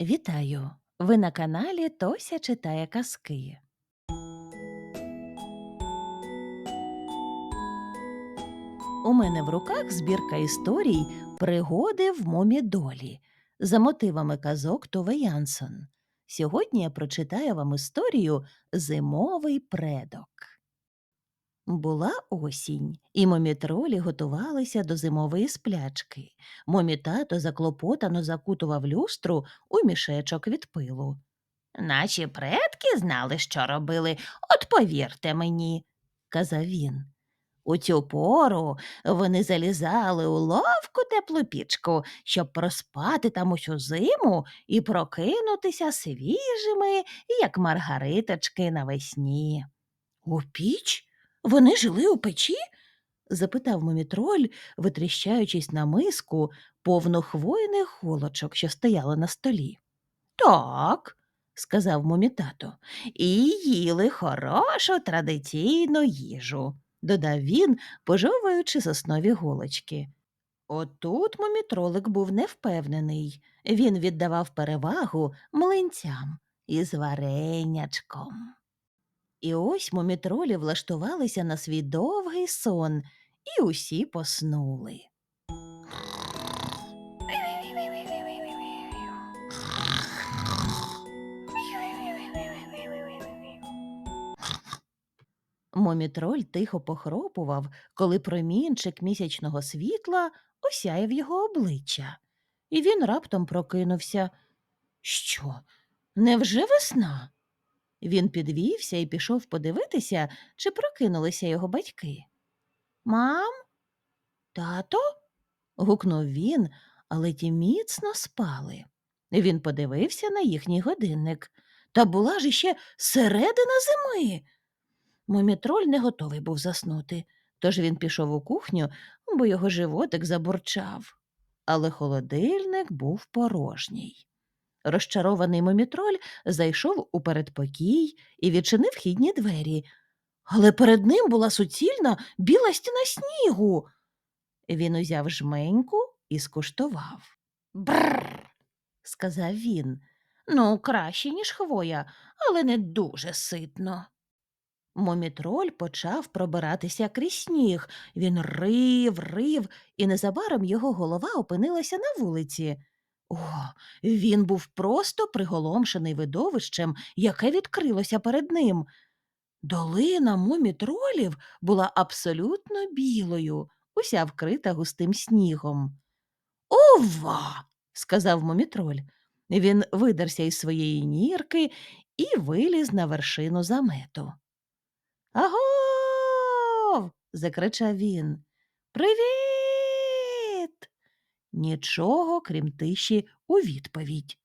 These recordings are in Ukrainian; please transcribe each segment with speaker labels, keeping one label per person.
Speaker 1: Вітаю! Ви на каналі Тося читає казки. У мене в руках збірка історій Пригоди в Момідолі за мотивами казок Тове Янсон. Сьогодні я прочитаю вам історію Зимовий предок. Була осінь, і момітролі готувалися до зимової сплячки. Момітато заклопотано закутував люстру у мішечок від пилу. Наші предки знали, що робили, от повірте мені, казав він. У цю пору вони залізали у ловку теплу пічку, щоб проспати там усю зиму і прокинутися свіжими, як маргариточки навесні. У піч? Вони жили у печі? запитав мумітроль, витріщаючись на миску, повну хвойних голочок, що стояла на столі. Так, сказав мумітато, і їли хорошу традиційну їжу, додав він, пожовуючи соснові голочки. Отут мумітролик був невпевнений. Він віддавав перевагу млинцям із варенячком. І ось мумітролі влаштувалися на свій довгий сон, і усі поснули. Момітроль тихо похропував, коли промінчик місячного світла осяяв його обличчя, і він раптом прокинувся. Що? Невже весна? Він підвівся і пішов подивитися, чи прокинулися його батьки. Мам, тато? гукнув він, але ті міцно спали. Він подивився на їхній годинник. Та була ж іще середина зими. Момітроль не готовий був заснути, тож він пішов у кухню, бо його животик забурчав. Але холодильник був порожній. Розчарований момітроль зайшов у передпокій і відчинив вхідні двері. Але перед ним була суцільна біла стіна снігу. Він узяв жменьку і скуштував. Бррр, сказав він. Ну, краще, ніж хвоя, але не дуже ситно. Момітроль почав пробиратися крізь сніг. Він рив, рив, і незабаром його голова опинилася на вулиці. О, він був просто приголомшений видовищем, яке відкрилося перед ним. Долина мумітролів була абсолютно білою, уся вкрита густим снігом. Ова. сказав мумітроль. Він видерся із своєї нірки і виліз на вершину замету. Агов. закричав він. Привіт. Нічого, крім тиші, у відповідь.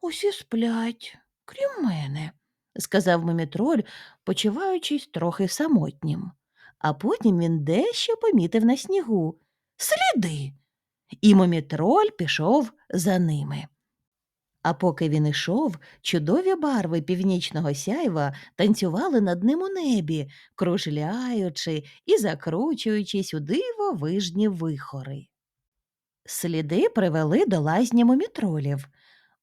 Speaker 1: Усі сплять, крім мене, сказав мумітроль, почуваючись трохи самотнім. А потім він дещо помітив на снігу. Сліди. І мумітроль пішов за ними. А поки він ішов, чудові барви північного сяйва танцювали над ним у небі, кружляючи і закручуючись у дивовижні вихори. Сліди привели до лазні момітролів.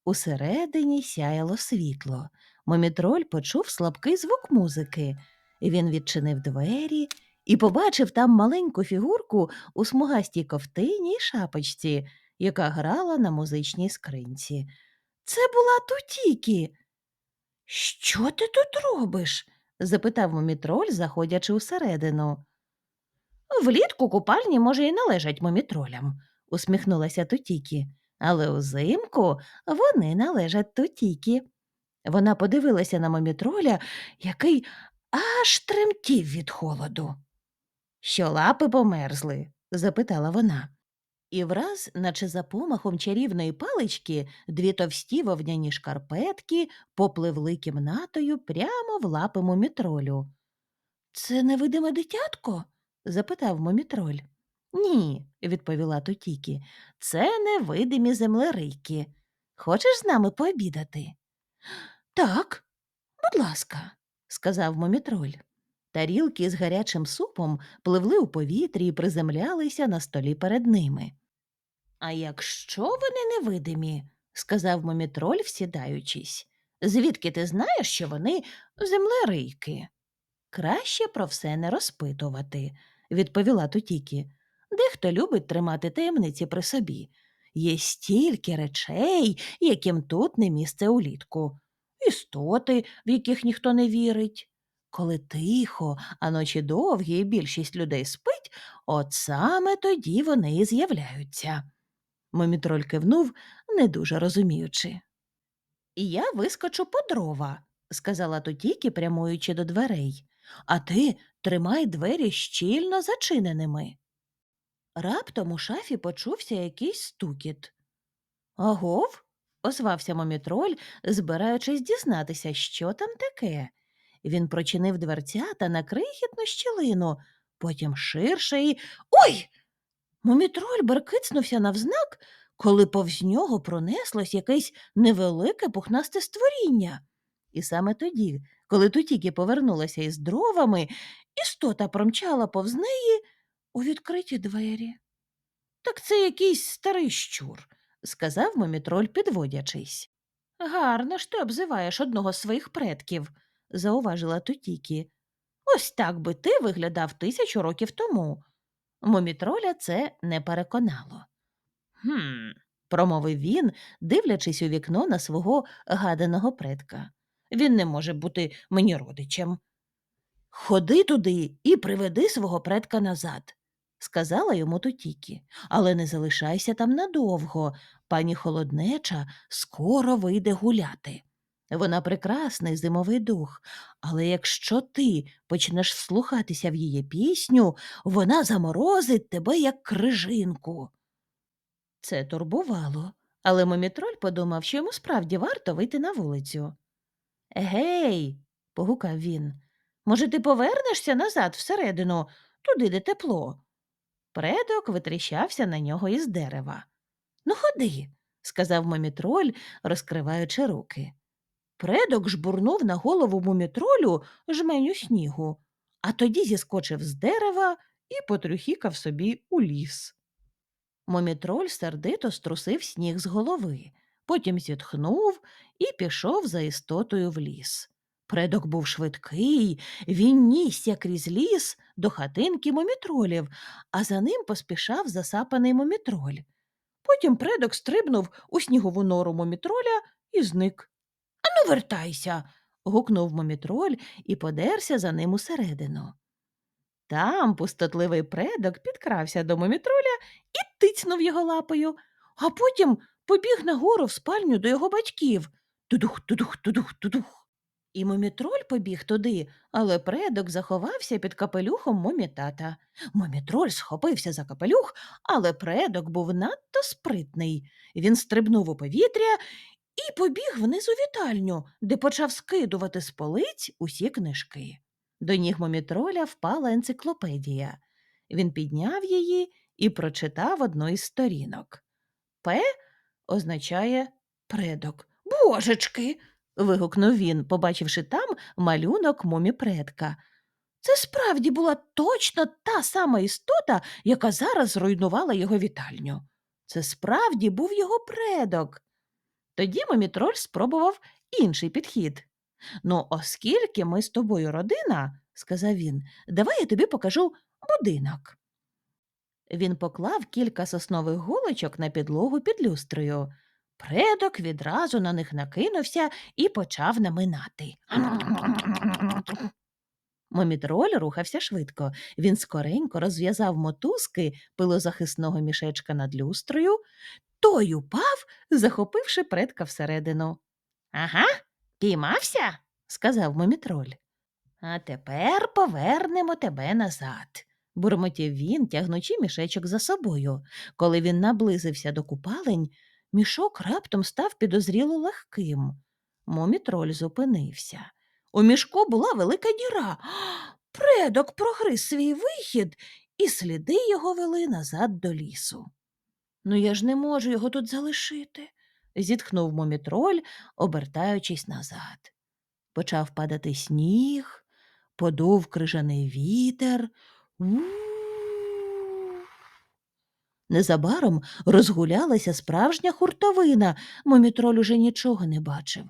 Speaker 1: Усередині сяяло світло. Момітроль почув слабкий звук музики. Він відчинив двері і побачив там маленьку фігурку у смугастій ковтині й шапочці, яка грала на музичній скринці. Це була Тутікі. Що ти тут робиш? запитав момітроль, заходячи усередину. Влітку купальні, може, і належать момітролям, усміхнулася Тутікі, але узимку вони належать Тутікі. Вона подивилася на момітроля, який аж тремтів від холоду. Що лапи померзли? запитала вона. І враз, наче за помахом чарівної палички, дві товсті вовняні шкарпетки попливли кімнатою прямо в лапи момітролю. Це невидиме дитятко? запитав момітроль. Ні, відповіла Тутікі, це невидимі землерийки. Хочеш з нами пообідати? Так, будь ласка, сказав момітроль. Тарілки з гарячим супом пливли у повітрі і приземлялися на столі перед ними. А якщо вони невидимі? сказав мумітроль, всідаючись. Звідки ти знаєш, що вони землерийки? Краще про все не розпитувати, відповіла Тутікі. Дехто любить тримати таємниці при собі. Є стільки речей, яким тут не місце улітку, істоти, в яких ніхто не вірить. Коли тихо, а ночі довгі, і більшість людей спить, от саме тоді вони і з'являються. Мумітроль кивнув, не дуже розуміючи. Я вискочу по дрова, сказала Тутікі, прямуючи до дверей, а ти тримай двері щільно зачиненими. Раптом у шафі почувся якийсь стукіт. Агов? озвався момітроль, збираючись дізнатися, що там таке. Він прочинив дверцята на крихітну щілину, потім ширше і. Ой! Мумітроль беркицнувся навзнак, коли повз нього пронеслось якесь невелике пухнасте створіння. І саме тоді, коли Тутікі повернулася із дровами, істота промчала повз неї у відкриті двері. Так це якийсь старий щур, сказав мумітроль, підводячись. Гарно ж ти обзиваєш одного з своїх предків, зауважила Тутікі. Ось так би ти виглядав тисячу років тому. Мумітроля це не переконало. Хм, промовив він, дивлячись у вікно на свого гаданого предка. Він не може бути мені родичем. Ходи туди і приведи свого предка назад, сказала йому Тутікі, але не залишайся там надовго. Пані холоднеча скоро вийде гуляти. Вона прекрасний зимовий дух, але якщо ти почнеш вслухатися в її пісню, вона заморозить тебе, як крижинку. Це турбувало, але Мумітроль подумав, що йому справді варто вийти на вулицю. Гей, погукав він, може, ти повернешся назад всередину, туди, де тепло. Предок витріщався на нього із дерева. Ну, ходи, сказав Мумітроль, розкриваючи руки. Предок жбурнув на голову мумітролю жменю снігу, а тоді зіскочив з дерева і потрюхікав собі у ліс. Мумітроль сердито струсив сніг з голови, потім зітхнув і пішов за істотою в ліс. Предок був швидкий, він нісся крізь ліс до хатинки мумітролів, а за ним поспішав засапаний мумітроль. Потім предок стрибнув у снігову нору мумітроля і зник. Ану, вертайся. гукнув мумітроль і подерся за ним усередину. Там пустотливий предок підкрався до мумітроля і тицьнув його лапою, а потім побіг нагору в спальню до його батьків. Тудух, тудух, тудух, тудух. І мумітроль побіг туди, але предок заховався під капелюхом мумітата. Мумітроль схопився за капелюх, але предок був надто спритний. Він стрибнув у повітря і побіг вниз у вітальню, де почав скидувати з полиць усі книжки. До ніг мумітроля впала енциклопедія. Він підняв її і прочитав одну із сторінок. П означає предок. Божечки. Вигукнув він, побачивши там малюнок мумі-предка. Це справді була точно та сама істота, яка зараз зруйнувала його вітальню. Це справді був його предок. Тоді мумітроль спробував інший підхід. Ну, оскільки ми з тобою родина, сказав він, давай я тобі покажу будинок. Він поклав кілька соснових голочок на підлогу під люстрою. Предок відразу на них накинувся і почав наминати. Момітроль рухався швидко. Він скоренько розв'язав мотузки пилозахисного мішечка над люстрою, той упав, захопивши предка всередину. Ага, піймався, сказав момітроль. А тепер повернемо тебе назад, бурмотів він, тягнучи мішечок за собою. Коли він наблизився до купалень, мішок раптом став підозріло легким. Момітроль зупинився. У мішку була велика діра. Предок прогриз свій вихід, і сліди його вели назад до лісу. Ну, я ж не можу його тут залишити, зітхнув мумітроль, обертаючись назад. Почав падати сніг, подув крижаний вітер. У-у-у. Незабаром розгулялася справжня хуртовина, Мумітроль уже нічого не бачив.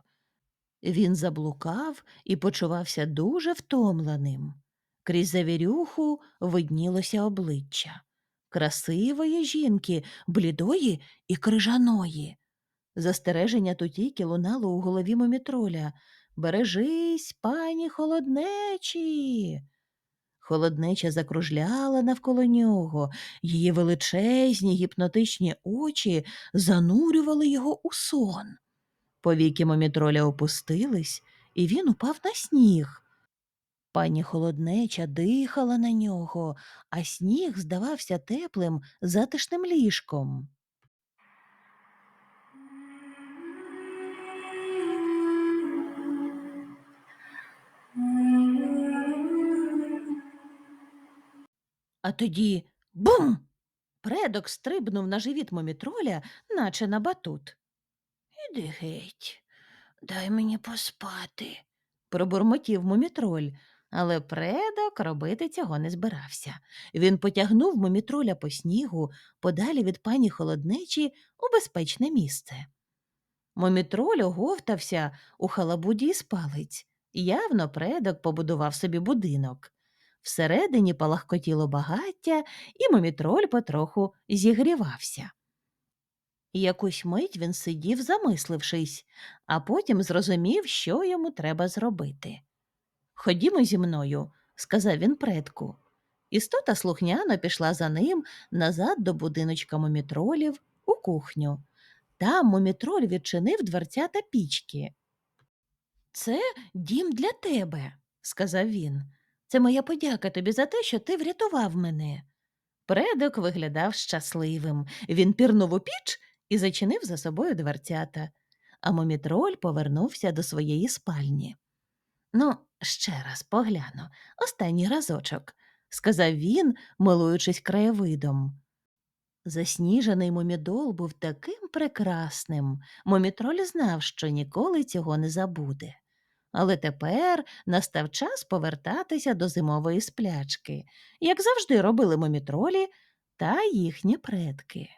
Speaker 1: Він заблукав і почувався дуже втомленим. Крізь завірюху виднілося обличчя красивої жінки, блідої і крижаної. Застереження тутіки лунало у голові Мумітроля. Бережись, пані холоднечі. Холоднеча закружляла навколо нього, її величезні гіпнотичні очі занурювали його у сон. Повіки Момітроля опустились, і він упав на сніг. Пані холоднеча дихала на нього, а сніг здавався теплим, затишним ліжком. А тоді бум! Предок стрибнув на живіт момітроля, наче на батут. Іди геть, дай мені поспати, пробурмотів мумітроль, але предок робити цього не збирався. Він потягнув мумітроля по снігу подалі від пані холоднечі у безпечне місце. Момітроль оговтався у халабуді із палиць. Явно предок побудував собі будинок. Всередині палахкотіло багаття, і момітроль потроху зігрівався. Якусь мить він сидів, замислившись, а потім зрозумів, що йому треба зробити. Ходімо зі мною, сказав він предку. Істота слухняно пішла за ним назад до будиночка момітролів у кухню. Там момітроль відчинив дверця та пічки. Це дім для тебе, сказав він. Це моя подяка тобі за те, що ти врятував мене. Предок виглядав щасливим. Він пірнув у піч і зачинив за собою дверцята, а момітроль повернувся до своєї спальні. Ну, ще раз погляну, останній разочок, сказав він, милуючись краєвидом. Засніжений момідол був таким прекрасним. Момітроль знав, що ніколи цього не забуде. Але тепер настав час повертатися до зимової сплячки, як завжди робили момітролі та їхні предки.